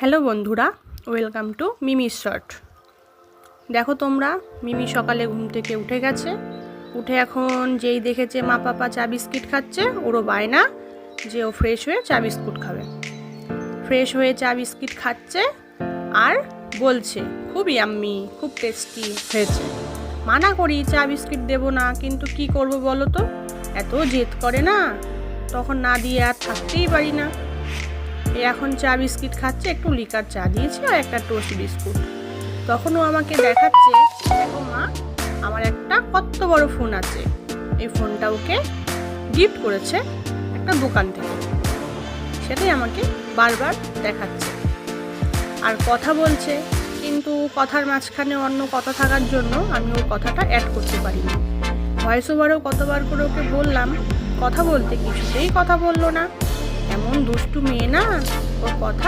Hello বন্ধুরা, welcome to Mimi short. দেখো তোমরা, মিমি সকালে ঘুম থেকে উঠে গেছে। উঠে এখন যেই দেখেছে মা পাপা চা বিস্কিট খাচ্ছে, ওরও বায়না যে ও ফ্রেশ হয়ে চা বিস্কুট খাবে। ফ্রেশ হয়ে চা বিস্কিট খাচ্ছে আর বলছে খুবই আম্মি খুব টেস্টি হয়েছে। মানা করি চা বিস্কিট দেবো না, কিন্তু কি করব বলো তো? এত জেদ করে না, তখন না দিয়ে আর থাকতেই পারি না। এখন চা বিস্কিট খাচ্ছে, একটু লিকার চা দিয়েছি আর একটা টোস্ট বিস্কুট। তখনও আমাকে দেখাচ্ছে, দেখো মা, আমার একটা কত বড় ফোন আছে। এই ফোনটা ওকে গিফট করেছে একটা দোকান থেকে। সেটাই আমাকে বারবার দেখাচ্ছে। আর কথা বলছে, কিন্তু কথার মাঝখানে অন্য কথা থাকার জন্য আমি ওর কথাটা অ্যাড করতে পারিনি। ভয়েস ওভারও কতবার করে ওকে বললাম, কথা বলতে কিছুতেই কথা বলল না। এমন দুষ্টু মেয়ে না? ওর কথা